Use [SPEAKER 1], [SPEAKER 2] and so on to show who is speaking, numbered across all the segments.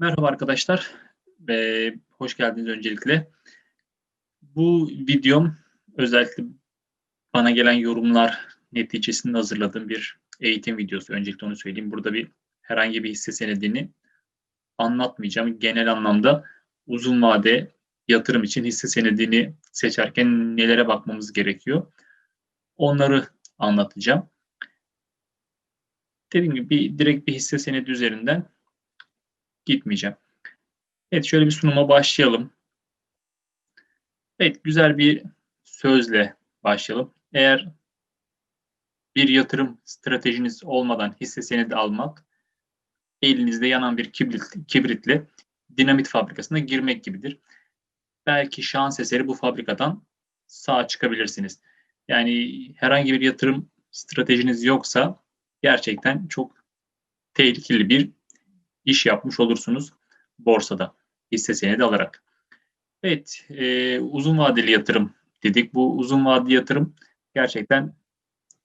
[SPEAKER 1] Merhaba arkadaşlar, ee, hoş geldiniz öncelikle. Bu videom özellikle bana gelen yorumlar neticesinde hazırladığım bir eğitim videosu. Öncelikle onu söyleyeyim. Burada bir herhangi bir hisse senedini anlatmayacağım. Genel anlamda uzun vade yatırım için hisse senedini seçerken nelere bakmamız gerekiyor? Onları anlatacağım. Dediğim gibi bir, direkt bir hisse senedi üzerinden gitmeyeceğim. Evet şöyle bir sunuma başlayalım. Evet güzel bir sözle başlayalım. Eğer bir yatırım stratejiniz olmadan hisse senedi almak elinizde yanan bir kibrit, kibritle dinamit fabrikasına girmek gibidir. Belki şans eseri bu fabrikadan sağ çıkabilirsiniz. Yani herhangi bir yatırım stratejiniz yoksa gerçekten çok tehlikeli bir iş yapmış olursunuz borsada hisse senedi alarak. Evet, e, uzun vadeli yatırım dedik. Bu uzun vadeli yatırım gerçekten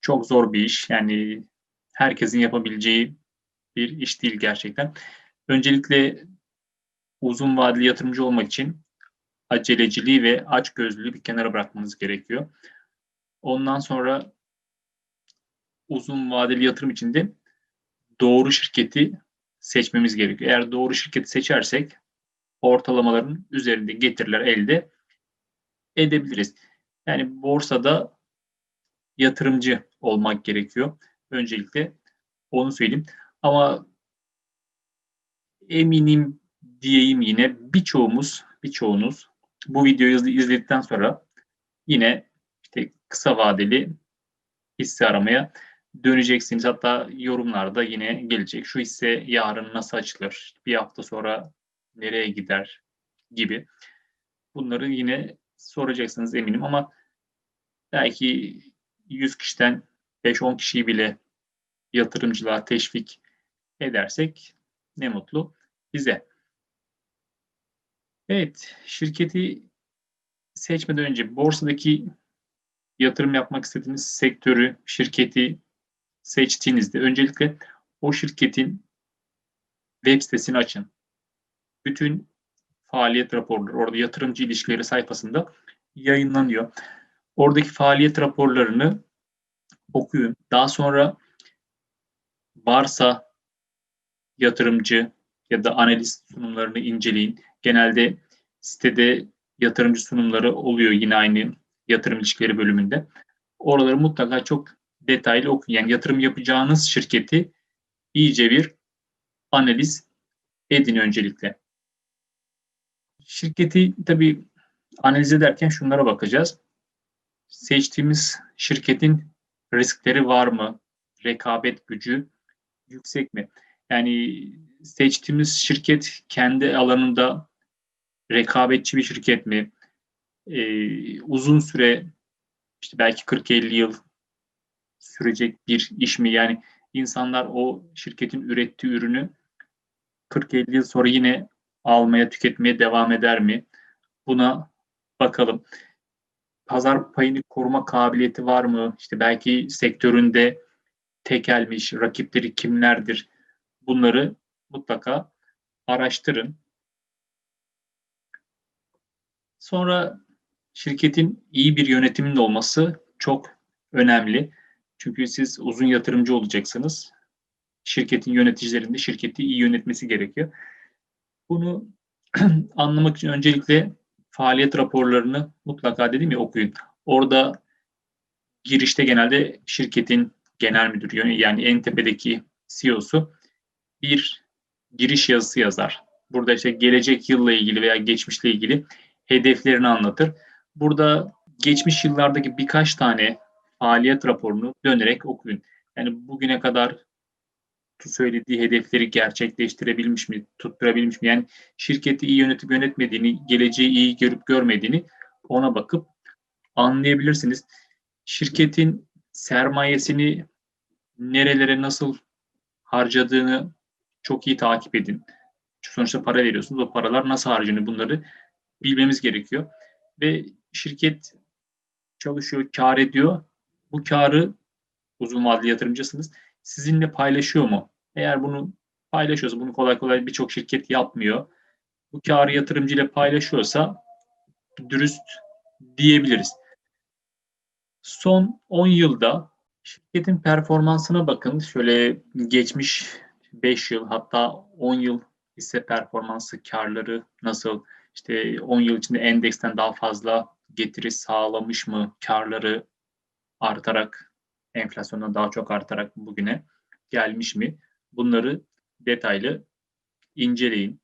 [SPEAKER 1] çok zor bir iş. Yani herkesin yapabileceği bir iş değil gerçekten. Öncelikle uzun vadeli yatırımcı olmak için aceleciliği ve açgözlülüğü bir kenara bırakmanız gerekiyor. Ondan sonra uzun vadeli yatırım için de doğru şirketi seçmemiz gerekiyor. Eğer doğru şirketi seçersek ortalamaların üzerinde getiriler elde edebiliriz. Yani borsada yatırımcı olmak gerekiyor. Öncelikle onu söyleyeyim. Ama eminim diyeyim yine birçoğumuz, birçoğunuz bu videoyu izledikten sonra yine işte kısa vadeli hisse aramaya döneceksiniz. Hatta yorumlarda yine gelecek. Şu hisse yarın nasıl açılır? Bir hafta sonra nereye gider? Gibi. Bunları yine soracaksınız eminim ama belki 100 kişiden 5-10 kişiyi bile yatırımcılığa teşvik edersek ne mutlu bize. Evet, şirketi seçmeden önce borsadaki yatırım yapmak istediğiniz sektörü, şirketi seçtiğinizde öncelikle o şirketin web sitesini açın. Bütün faaliyet raporları orada yatırımcı ilişkileri sayfasında yayınlanıyor. Oradaki faaliyet raporlarını okuyun. Daha sonra varsa yatırımcı ya da analist sunumlarını inceleyin. Genelde sitede yatırımcı sunumları oluyor yine aynı yatırım ilişkileri bölümünde. Oraları mutlaka çok detaylı okuyun. Yani yatırım yapacağınız şirketi iyice bir analiz edin öncelikle. Şirketi tabii analiz ederken şunlara bakacağız. Seçtiğimiz şirketin riskleri var mı? Rekabet gücü yüksek mi? Yani seçtiğimiz şirket kendi alanında rekabetçi bir şirket mi? Ee, uzun süre işte belki 40-50 yıl sürecek bir iş mi? Yani insanlar o şirketin ürettiği ürünü 40-50 yıl sonra yine almaya, tüketmeye devam eder mi? Buna bakalım. Pazar payını koruma kabiliyeti var mı? İşte belki sektöründe tekelmiş, rakipleri kimlerdir? Bunları mutlaka araştırın. Sonra şirketin iyi bir yönetiminin olması çok önemli. Çünkü siz uzun yatırımcı olacaksınız. Şirketin yöneticilerinin de şirketi iyi yönetmesi gerekiyor. Bunu anlamak için öncelikle faaliyet raporlarını mutlaka dedim ya okuyun. Orada girişte genelde şirketin genel müdürü yani en tepedeki CEO'su bir giriş yazısı yazar. Burada işte gelecek yılla ilgili veya geçmişle ilgili hedeflerini anlatır. Burada geçmiş yıllardaki birkaç tane faaliyet raporunu dönerek okuyun. Yani bugüne kadar söylediği hedefleri gerçekleştirebilmiş mi, tutturabilmiş mi? Yani şirketi iyi yönetip yönetmediğini, geleceği iyi görüp görmediğini ona bakıp anlayabilirsiniz. Şirketin sermayesini nerelere nasıl harcadığını çok iyi takip edin. Sonuçta para veriyorsunuz. O paralar nasıl harcanıyor bunları bilmemiz gerekiyor. Ve şirket çalışıyor, kar ediyor bu karı uzun vadeli yatırımcısınız sizinle paylaşıyor mu? Eğer bunu paylaşıyorsa bunu kolay kolay birçok şirket yapmıyor. Bu karı yatırımcı ile paylaşıyorsa dürüst diyebiliriz. Son 10 yılda şirketin performansına bakın. Şöyle geçmiş 5 yıl hatta 10 yıl hisse performansı karları nasıl işte 10 yıl içinde endeksten daha fazla getiri sağlamış mı karları artarak enflasyondan daha çok artarak bugüne gelmiş mi? Bunları detaylı inceleyin.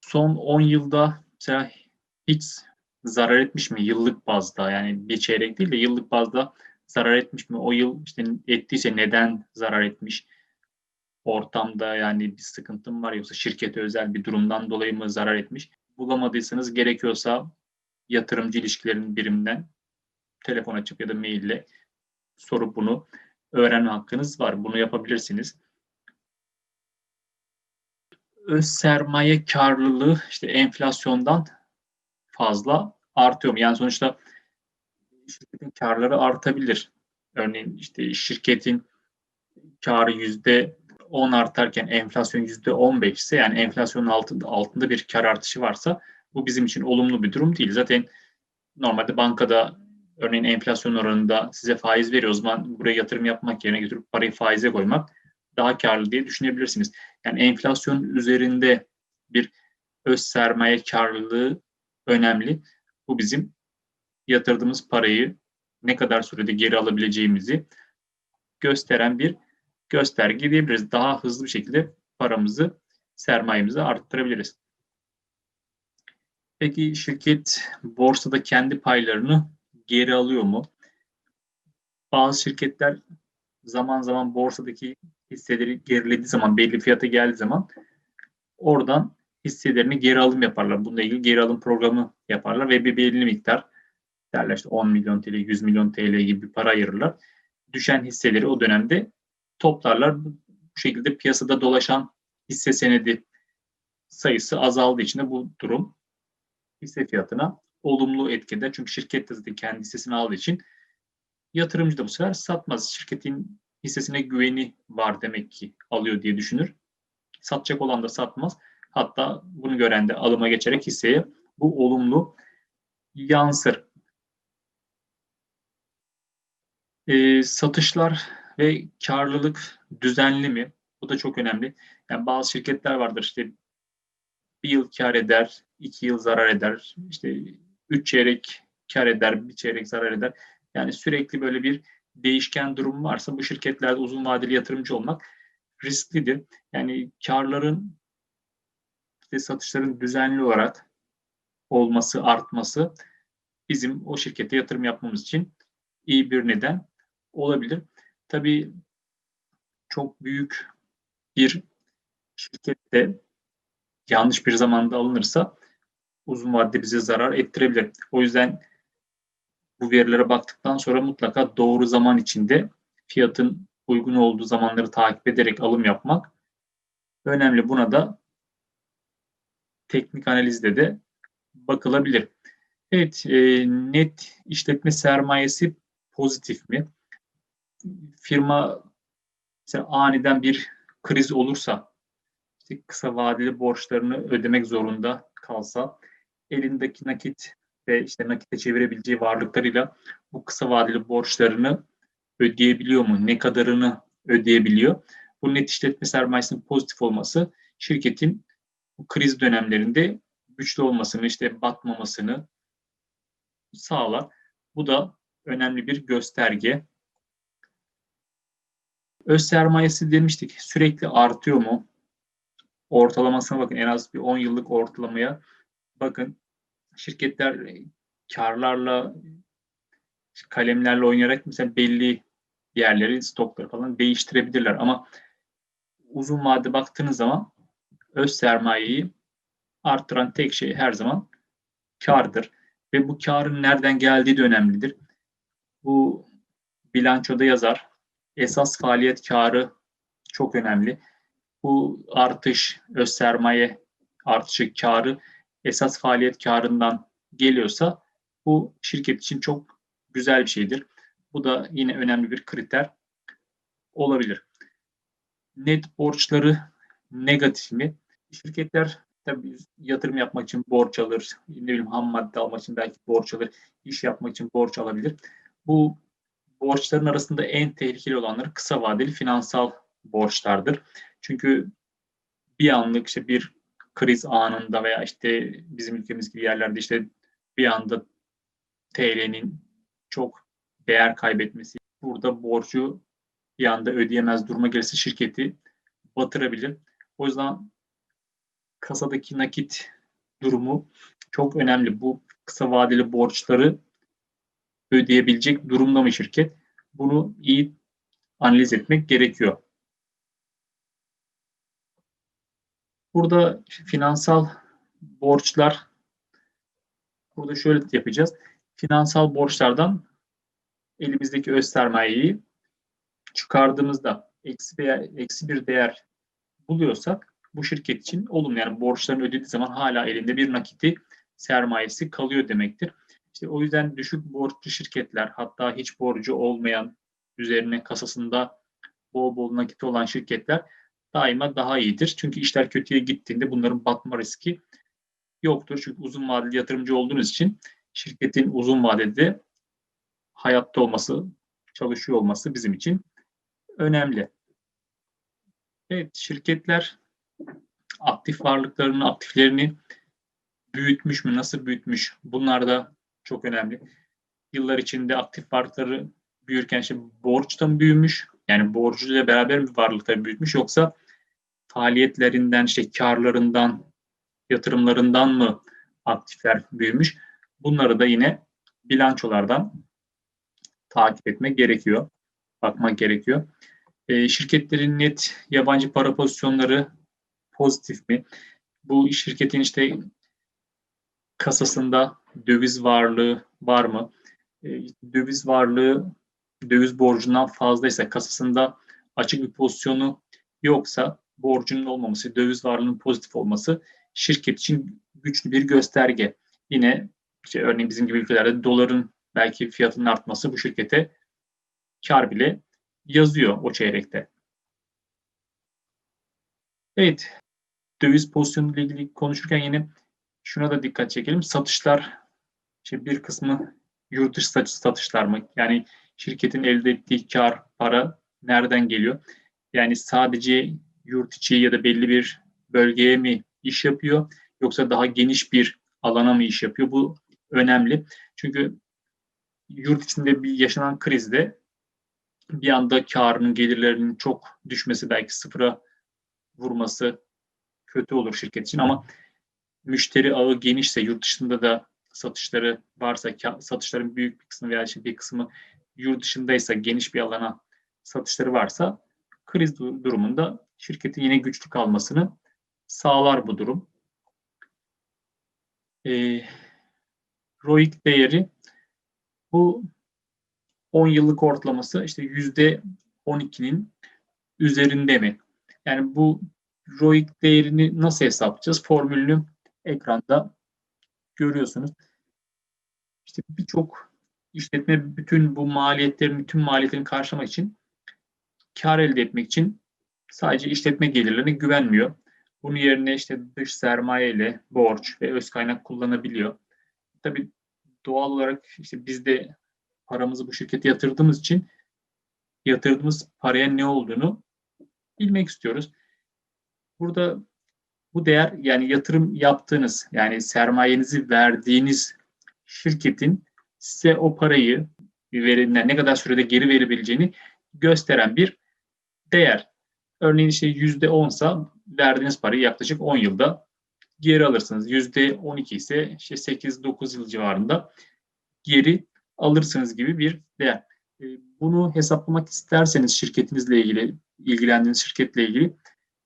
[SPEAKER 1] Son 10 yılda mesela hiç zarar etmiş mi yıllık bazda yani bir çeyrek değil de yıllık bazda zarar etmiş mi? O yıl işte ettiyse neden zarar etmiş? Ortamda yani bir sıkıntım var yoksa şirkete özel bir durumdan dolayı mı zarar etmiş? Bulamadıysanız gerekiyorsa yatırımcı ilişkilerin biriminden telefon açıp ya da maille sorup bunu öğrenme hakkınız var. Bunu yapabilirsiniz. Öz sermaye karlılığı işte enflasyondan fazla artıyor? Yani sonuçta şirketin karları artabilir. Örneğin işte şirketin karı yüzde 10 artarken enflasyon yüzde 15 ise yani enflasyonun altında, altında bir kar artışı varsa bu bizim için olumlu bir durum değil. Zaten normalde bankada örneğin enflasyon oranında size faiz veriyor. O zaman buraya yatırım yapmak yerine götürüp parayı faize koymak daha karlı diye düşünebilirsiniz. Yani enflasyon üzerinde bir öz sermaye karlılığı önemli. Bu bizim yatırdığımız parayı ne kadar sürede geri alabileceğimizi gösteren bir gösterge diyebiliriz. Daha hızlı bir şekilde paramızı, sermayemizi arttırabiliriz. Peki şirket borsada kendi paylarını geri alıyor mu? Bazı şirketler zaman zaman borsadaki hisseleri gerilediği zaman, belli fiyata geldiği zaman oradan hisselerini geri alım yaparlar. Bununla ilgili geri alım programı yaparlar ve bir belli miktar derler işte 10 milyon TL, 100 milyon TL gibi bir para ayırırlar. Düşen hisseleri o dönemde toplarlar. Bu şekilde piyasada dolaşan hisse senedi sayısı azaldığı için de bu durum hisse fiyatına olumlu etkide. Çünkü şirket de zaten kendi hissesini aldığı için yatırımcı da bu sefer satmaz. Şirketin hissesine güveni var demek ki alıyor diye düşünür. Satacak olan da satmaz. Hatta bunu gören de alıma geçerek hisseye bu olumlu yansır. E, satışlar ve karlılık düzenli mi? Bu da çok önemli. Yani bazı şirketler vardır işte bir yıl kar eder, iki yıl zarar eder, işte üç çeyrek kar eder, bir çeyrek zarar eder. Yani sürekli böyle bir değişken durum varsa bu şirketlerde uzun vadeli yatırımcı olmak risklidir. Yani karların işte satışların düzenli olarak olması, artması bizim o şirkete yatırım yapmamız için iyi bir neden olabilir. Tabii çok büyük bir şirkette yanlış bir zamanda alınırsa uzun vadede bize zarar ettirebilir. O yüzden bu verilere baktıktan sonra mutlaka doğru zaman içinde fiyatın uygun olduğu zamanları takip ederek alım yapmak önemli. Buna da teknik analizde de bakılabilir. Evet, e, net işletme sermayesi pozitif mi? Firma mesela aniden bir kriz olursa, işte kısa vadeli borçlarını ödemek zorunda kalsa, elindeki nakit ve işte nakite çevirebileceği varlıklarıyla bu kısa vadeli borçlarını ödeyebiliyor mu? Ne kadarını ödeyebiliyor? Bu net işletme sermayesinin pozitif olması şirketin bu kriz dönemlerinde güçlü olmasını, işte batmamasını sağlar. Bu da önemli bir gösterge. Öz sermayesi demiştik. Sürekli artıyor mu? Ortalamasına bakın. En az bir 10 yıllık ortalamaya bakın. Şirketler karlarla kalemlerle oynayarak mesela belli yerleri, stokları falan değiştirebilirler. Ama uzun vade baktığınız zaman öz sermayeyi arttıran tek şey her zaman kardır. Ve bu karın nereden geldiği de önemlidir. Bu bilançoda yazar. Esas faaliyet karı çok önemli. Bu artış, öz sermaye artışı karı esas faaliyet karından geliyorsa bu şirket için çok güzel bir şeydir. Bu da yine önemli bir kriter olabilir. net borçları negatif mi? Şirketler tabii yatırım yapmak için borç alır, ne bileyim ham madde almak için belki borç alır, iş yapmak için borç alabilir. Bu borçların arasında en tehlikeli olanları kısa vadeli finansal borçlardır. Çünkü bir anlık işte bir kriz anında veya işte bizim ülkemiz gibi yerlerde işte bir anda TL'nin çok değer kaybetmesi, burada borcu bir anda ödeyemez duruma gelirse şirketi batırabilir. O yüzden kasadaki nakit durumu çok önemli. Bu kısa vadeli borçları ödeyebilecek durumda mı şirket? Bunu iyi analiz etmek gerekiyor. Burada finansal borçlar burada şöyle yapacağız. Finansal borçlardan elimizdeki öz sermayeyi çıkardığımızda eksi, veya, eksi bir değer buluyorsak bu şirket için olumlu. Yani borçlarını ödediği zaman hala elinde bir nakiti sermayesi kalıyor demektir. İşte o yüzden düşük borçlu şirketler hatta hiç borcu olmayan üzerine kasasında bol bol nakit olan şirketler daima daha iyidir. Çünkü işler kötüye gittiğinde bunların batma riski yoktur. Çünkü uzun vadeli yatırımcı olduğunuz için şirketin uzun vadede hayatta olması, çalışıyor olması bizim için önemli. Evet, şirketler aktif varlıklarını, aktiflerini büyütmüş mü, nasıl büyütmüş? Bunlar da çok önemli. Yıllar içinde aktif varlıkları büyürken işte borçtan büyümüş. Yani borcuyla beraber mi varlıkları büyütmüş yoksa faaliyetlerinden, işte karlarından, yatırımlarından mı aktifler büyümüş? Bunları da yine bilançolardan takip etmek gerekiyor. Bakmak gerekiyor. E, şirketlerin net yabancı para pozisyonları pozitif mi? Bu şirketin işte kasasında döviz varlığı var mı? E, döviz varlığı döviz borcundan fazlaysa kasasında açık bir pozisyonu yoksa borcunun olmaması, döviz varlığının pozitif olması şirket için güçlü bir gösterge. Yine işte örneğin bizim gibi ülkelerde doların belki fiyatının artması bu şirkete kar bile yazıyor o çeyrekte. Evet, döviz pozisyonu ile ilgili konuşurken yine şuna da dikkat çekelim. Satışlar, işte bir kısmı yurt dışı satışlar mı? Yani şirketin elde ettiği kar, para nereden geliyor? Yani sadece yurt içi ya da belli bir bölgeye mi iş yapıyor? Yoksa daha geniş bir alana mı iş yapıyor? Bu önemli. Çünkü yurt içinde bir yaşanan krizde bir anda karının, gelirlerinin çok düşmesi belki sıfıra vurması kötü olur şirket için ama müşteri ağı genişse, yurt dışında da satışları varsa, satışların büyük bir kısmı veya işte bir kısmı yurt dışındaysa, geniş bir alana satışları varsa kriz durumunda şirketin yine güçlü kalmasını sağlar bu durum. E, ROIC değeri bu 10 yıllık ortalaması işte yüzde 12'nin üzerinde mi? Yani bu ROIC değerini nasıl hesaplayacağız? Formülünü ekranda görüyorsunuz. İşte birçok işletme bütün bu maliyetlerin, bütün maliyetlerini karşılamak için kar elde etmek için sadece işletme gelirlerine güvenmiyor. Bunun yerine işte dış sermaye ile borç ve öz kaynak kullanabiliyor. Tabii doğal olarak işte biz de paramızı bu şirkete yatırdığımız için yatırdığımız paraya ne olduğunu bilmek istiyoruz. Burada bu değer yani yatırım yaptığınız yani sermayenizi verdiğiniz şirketin size o parayı verenler ne kadar sürede geri verebileceğini gösteren bir değer. Örneğin işte yüzde onsa verdiğiniz parayı yaklaşık 10 yılda geri alırsınız. Yüzde 12 ise işte 8-9 yıl civarında geri alırsınız gibi bir değer. Ee, bunu hesaplamak isterseniz şirketinizle ilgili, ilgilendiğiniz şirketle ilgili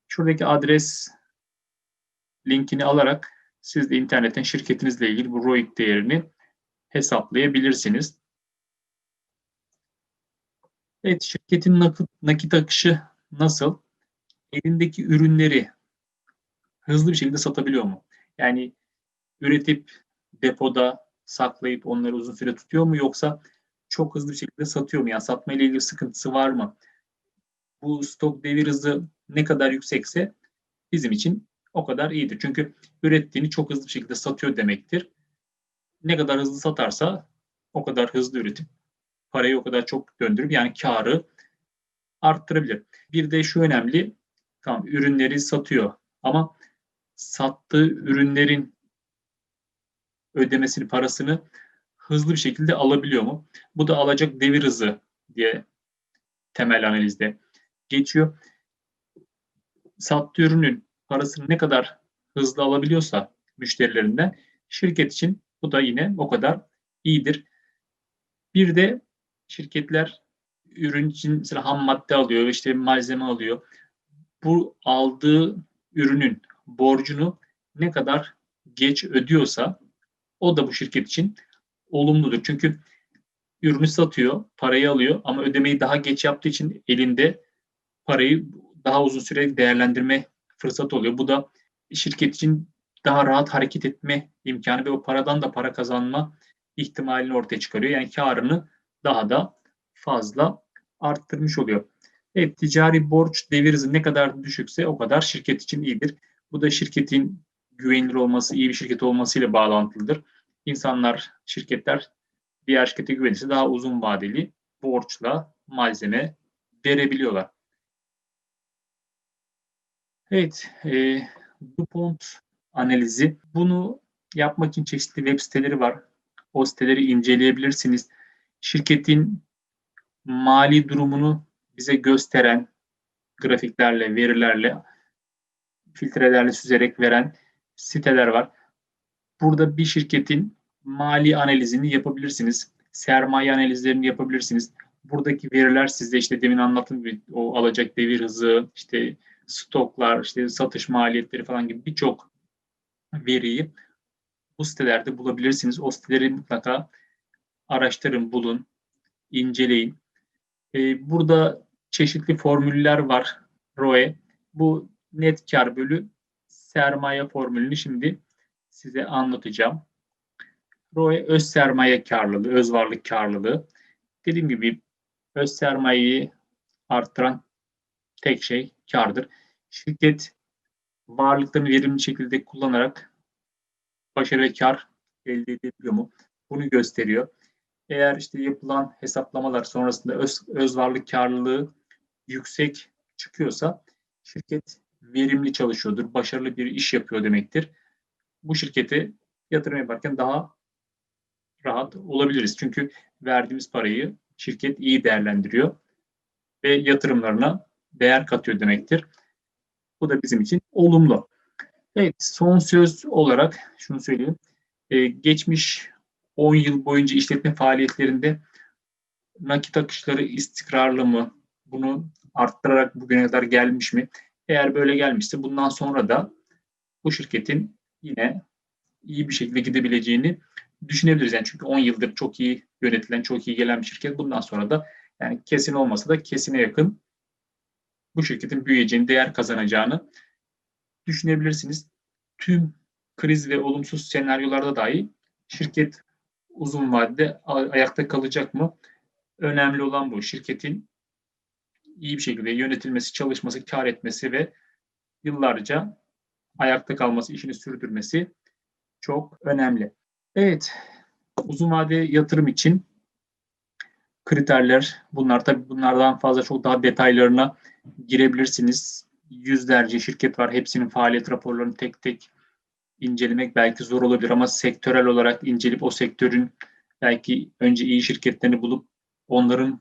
[SPEAKER 1] şuradaki adres linkini alarak siz de internetten şirketinizle ilgili bu ROIC değerini hesaplayabilirsiniz. Evet, şirketin nakit, nakit akışı nasıl? Elindeki ürünleri hızlı bir şekilde satabiliyor mu? Yani üretip depoda saklayıp onları uzun süre tutuyor mu yoksa çok hızlı bir şekilde satıyor mu? Yani satma ile ilgili sıkıntısı var mı? Bu stok devir hızı ne kadar yüksekse bizim için o kadar iyidir. Çünkü ürettiğini çok hızlı bir şekilde satıyor demektir. Ne kadar hızlı satarsa o kadar hızlı üretip parayı o kadar çok döndürüp yani karı arttırabilir. Bir de şu önemli. Tamam ürünleri satıyor ama sattığı ürünlerin ödemesini, parasını hızlı bir şekilde alabiliyor mu? Bu da alacak devir hızı diye temel analizde geçiyor. Sattığı ürünün parasını ne kadar hızlı alabiliyorsa müşterilerinden şirket için bu da yine o kadar iyidir. Bir de şirketler ürün için mesela ham madde alıyor, işte malzeme alıyor. Bu aldığı ürünün borcunu ne kadar geç ödüyorsa o da bu şirket için olumludur. Çünkü ürünü satıyor, parayı alıyor ama ödemeyi daha geç yaptığı için elinde parayı daha uzun süre değerlendirme fırsatı oluyor. Bu da şirket için daha rahat hareket etme imkanı ve o paradan da para kazanma ihtimalini ortaya çıkarıyor. Yani karını daha da fazla arttırmış oluyor. Evet, ticari borç devir hızı ne kadar düşükse o kadar şirket için iyidir. Bu da şirketin güvenilir olması, iyi bir şirket olmasıyla bağlantılıdır. İnsanlar, şirketler diğer şirkete güvenirse daha uzun vadeli borçla malzeme verebiliyorlar. Evet, e, DuPont analizi. Bunu yapmak için çeşitli web siteleri var. O siteleri inceleyebilirsiniz. Şirketin mali durumunu bize gösteren grafiklerle, verilerle, filtrelerle süzerek veren siteler var. Burada bir şirketin mali analizini yapabilirsiniz. Sermaye analizlerini yapabilirsiniz. Buradaki veriler sizde işte demin anlattığım gibi o alacak devir hızı, işte stoklar, işte satış maliyetleri falan gibi birçok veriyi bu sitelerde bulabilirsiniz. O siteleri mutlaka araştırın, bulun, inceleyin. Ee, burada çeşitli formüller var ROE. Bu net kar bölü sermaye formülünü şimdi size anlatacağım. ROE öz sermaye karlılığı, öz varlık karlılığı. Dediğim gibi öz sermayeyi arttıran tek şey kardır. Şirket varlıklarını verimli şekilde kullanarak başarı ve kar elde edebiliyor mu? Bunu gösteriyor. Eğer işte yapılan hesaplamalar sonrasında öz, öz varlık karlılığı yüksek çıkıyorsa şirket verimli çalışıyordur, başarılı bir iş yapıyor demektir. Bu şirkete yatırım yaparken daha rahat olabiliriz. Çünkü verdiğimiz parayı şirket iyi değerlendiriyor ve yatırımlarına değer katıyor demektir. Bu da bizim için olumlu. Evet, son söz olarak şunu söyleyeyim. Ee, geçmiş 10 yıl boyunca işletme faaliyetlerinde nakit akışları istikrarlı mı? Bunu arttırarak bugüne kadar gelmiş mi? Eğer böyle gelmişse bundan sonra da bu şirketin yine iyi bir şekilde gidebileceğini düşünebiliriz. Yani çünkü 10 yıldır çok iyi yönetilen, çok iyi gelen bir şirket. Bundan sonra da yani kesin olmasa da kesine yakın bu şirketin büyüyeceğini, değer kazanacağını düşünebilirsiniz. Tüm kriz ve olumsuz senaryolarda dahi şirket uzun vadede ayakta kalacak mı? Önemli olan bu. Şirketin iyi bir şekilde yönetilmesi, çalışması, kar etmesi ve yıllarca ayakta kalması, işini sürdürmesi çok önemli. Evet, uzun vade yatırım için kriterler bunlar. Tabii bunlardan fazla çok daha detaylarına girebilirsiniz. Yüzlerce şirket var. Hepsinin faaliyet raporlarını tek tek incelemek belki zor olabilir ama sektörel olarak inceleyip o sektörün belki önce iyi şirketlerini bulup onların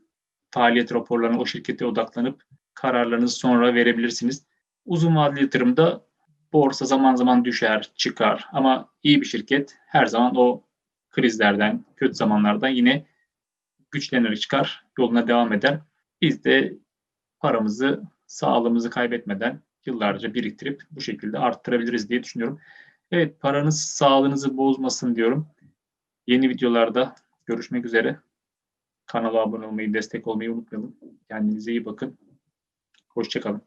[SPEAKER 1] faaliyet raporlarına o şirkete odaklanıp kararlarınızı sonra verebilirsiniz. Uzun vadeli yatırımda borsa zaman zaman düşer, çıkar ama iyi bir şirket her zaman o krizlerden, kötü zamanlardan yine güçlenerek çıkar, yoluna devam eder. Biz de paramızı, sağlığımızı kaybetmeden yıllarca biriktirip bu şekilde arttırabiliriz diye düşünüyorum. Evet, paranız sağlığınızı bozmasın diyorum. Yeni videolarda görüşmek üzere. Kanala abone olmayı, destek olmayı unutmayalım. Kendinize iyi bakın. Hoşçakalın.